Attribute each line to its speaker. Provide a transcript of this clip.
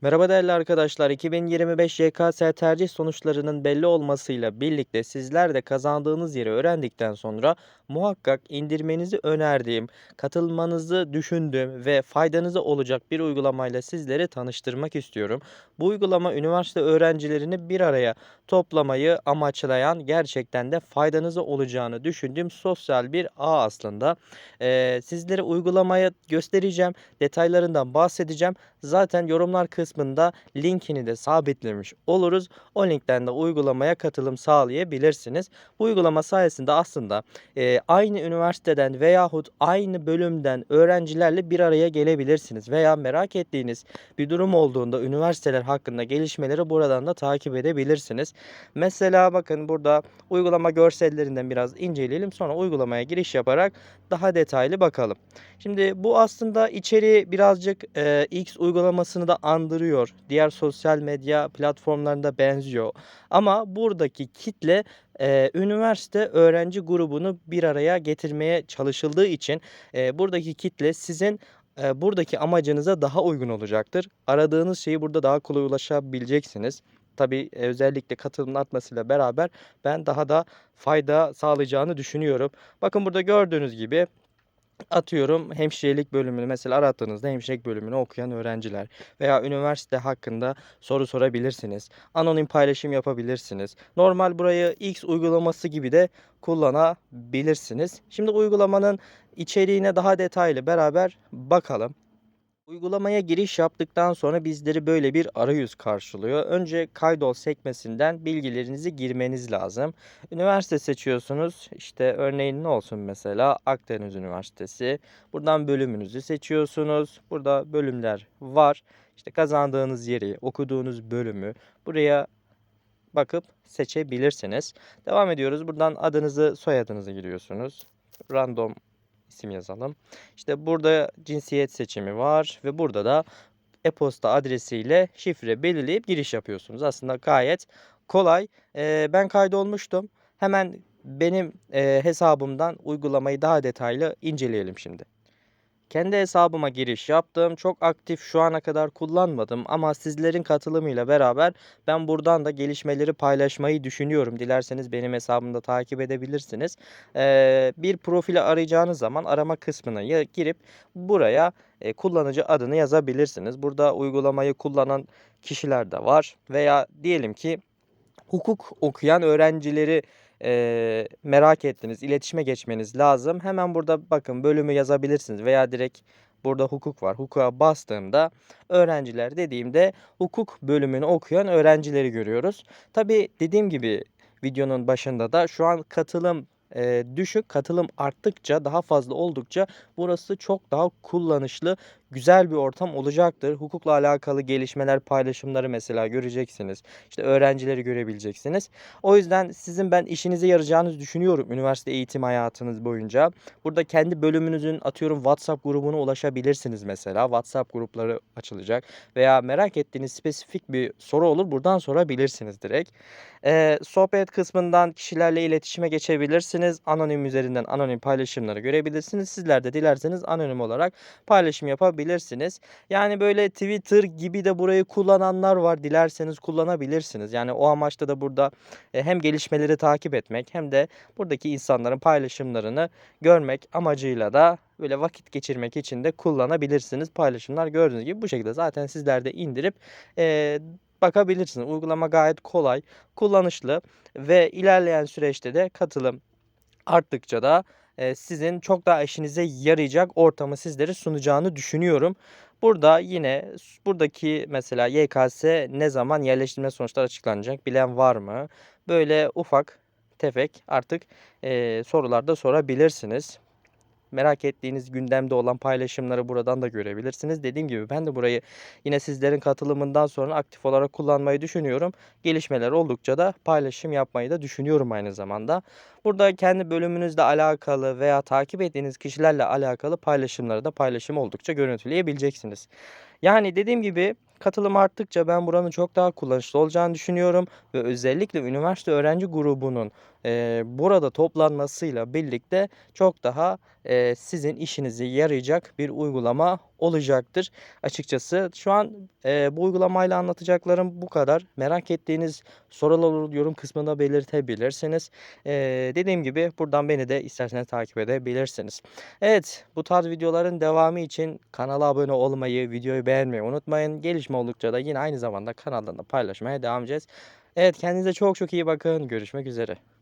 Speaker 1: Merhaba değerli arkadaşlar. 2025 YKS tercih sonuçlarının belli olmasıyla birlikte sizler de kazandığınız yeri öğrendikten sonra muhakkak indirmenizi önerdiğim, katılmanızı düşündüğüm ve faydanıza olacak bir uygulamayla sizleri tanıştırmak istiyorum. Bu uygulama üniversite öğrencilerini bir araya toplamayı amaçlayan gerçekten de faydanıza olacağını düşündüğüm sosyal bir ağ aslında. Eee, sizlere uygulamayı göstereceğim, detaylarından bahsedeceğim. Zaten yorumlar kısmında linkini de sabitlemiş oluruz. O linkten de uygulamaya katılım sağlayabilirsiniz. Bu uygulama sayesinde aslında eee, aynı üniversiteden veyahut aynı bölümden öğrencilerle bir araya gelebilirsiniz. Veya merak ettiğiniz bir durum olduğunda üniversiteler hakkında gelişmeleri buradan da takip edebilirsiniz. Mesela bakın burada uygulama görsellerinden biraz inceleyelim. Sonra uygulamaya giriş yaparak daha detaylı bakalım. Şimdi bu aslında içeriği birazcık eee, X uygulamasını da andırıyor. Diğer sosyal medya platformlarında benziyor. Ama buradaki kitle eee, üniversite öğrenci grubunu bir araya getirmeye çalışıldığı için eee, buradaki kitle sizin eee, buradaki amacınıza daha uygun olacaktır. Aradığınız şeyi burada daha kolay ulaşabileceksiniz. Tabii e, özellikle katılımın artmasıyla beraber ben daha da fayda sağlayacağını düşünüyorum. Bakın burada gördüğünüz gibi Atıyorum hemşirelik bölümünü mesela arattığınızda hemşirelik bölümünü okuyan öğrenciler veya üniversite hakkında soru sorabilirsiniz. Anonim paylaşım yapabilirsiniz. Normal burayı X uygulaması gibi de kullanabilirsiniz. Şimdi uygulamanın içeriğine daha detaylı beraber bakalım. Uygulamaya giriş yaptıktan sonra bizleri böyle bir arayüz karşılıyor. Önce kaydol sekmesinden bilgilerinizi girmeniz lazım. Üniversite seçiyorsunuz. İşte örneğin ne olsun mesela Akdeniz Üniversitesi. Buradan bölümünüzü seçiyorsunuz. Burada bölümler var. İşte kazandığınız yeri, okuduğunuz bölümü buraya bakıp seçebilirsiniz. Devam ediyoruz. Buradan adınızı, soyadınızı giriyorsunuz. Random isim yazalım. İşte burada cinsiyet seçimi var ve burada da e-posta adresiyle şifre belirleyip giriş yapıyorsunuz. Aslında gayet kolay. Eee, ben kaydolmuştum. Hemen benim eee, hesabımdan uygulamayı daha detaylı inceleyelim şimdi. Kendi hesabıma giriş yaptım. Çok aktif şu ana kadar kullanmadım ama sizlerin katılımıyla beraber ben buradan da gelişmeleri paylaşmayı düşünüyorum. Dilerseniz benim hesabımda takip edebilirsiniz. Eee, bir profili arayacağınız zaman arama kısmına girip buraya e, kullanıcı adını yazabilirsiniz. Burada uygulamayı kullanan kişiler de var veya diyelim ki hukuk okuyan öğrencileri eee, merak ettiniz, iletişime geçmeniz lazım. Hemen burada bakın bölümü yazabilirsiniz veya direkt burada hukuk var. Hukuka bastığımda öğrenciler dediğimde hukuk bölümünü okuyan öğrencileri görüyoruz. Tabii dediğim gibi videonun başında da şu an katılım eee, düşük. Katılım arttıkça daha fazla oldukça burası çok daha kullanışlı, güzel bir ortam olacaktır. Hukukla alakalı gelişmeler, paylaşımları mesela göreceksiniz. İşte öğrencileri görebileceksiniz. O yüzden sizin ben işinize yarayacağınızı düşünüyorum üniversite eğitim hayatınız boyunca. Burada kendi bölümünüzün atıyorum WhatsApp grubuna ulaşabilirsiniz mesela. WhatsApp grupları açılacak veya merak ettiğiniz spesifik bir soru olur buradan sorabilirsiniz direkt. Eee, sohbet kısmından kişilerle iletişime geçebilirsiniz. Anonim üzerinden anonim paylaşımları görebilirsiniz. Sizler de dilerseniz anonim olarak paylaşım yapabilirsiniz. Yani böyle Twitter gibi de burayı kullananlar var. Dilerseniz kullanabilirsiniz. Yani o amaçla da burada e, hem gelişmeleri takip etmek hem de buradaki insanların paylaşımlarını görmek amacıyla da böyle vakit geçirmek için de kullanabilirsiniz. Paylaşımlar gördüğünüz gibi bu şekilde zaten sizler de indirip eee, bakabilirsiniz. Uygulama gayet kolay, kullanışlı ve ilerleyen süreçte de katılım arttıkça da sizin çok daha işinize yarayacak ortamı sizlere sunacağını düşünüyorum. Burada yine buradaki mesela YKS ne zaman yerleştirme sonuçları açıklanacak bilen var mı? Böyle ufak tefek artık eee sorular da sorabilirsiniz. Merak ettiğiniz gündemde olan paylaşımları buradan da görebilirsiniz. Dediğim gibi ben de burayı yine sizlerin katılımından sonra aktif olarak kullanmayı düşünüyorum. Gelişmeler oldukça da paylaşım yapmayı da düşünüyorum aynı zamanda. Burada kendi bölümünüzle alakalı veya takip ettiğiniz kişilerle alakalı paylaşımları da paylaşım oldukça görüntüleyebileceksiniz. Yani dediğim gibi katılım arttıkça ben buranın çok daha kullanışlı olacağını düşünüyorum ve özellikle üniversite öğrenci grubunun eee, burada toplanmasıyla birlikte çok daha, eee, sizin işinize yarayacak bir uygulama olacaktır açıkçası. Şu an, eee, bu uygulamayla anlatacaklarım bu kadar. Merak ettiğiniz sorular yorum kısmında belirtebilirsiniz. Eee, dediğim gibi buradan beni de isterseniz takip edebilirsiniz. Evet, bu tarz videoların devamı için kanala abone olmayı, videoyu beğenmeyi unutmayın. Gelişme oldukça da yine aynı zamanda kanaldan da paylaşmaya devam edeceğiz. Evet, kendinize çok çok iyi bakın. Görüşmek üzere.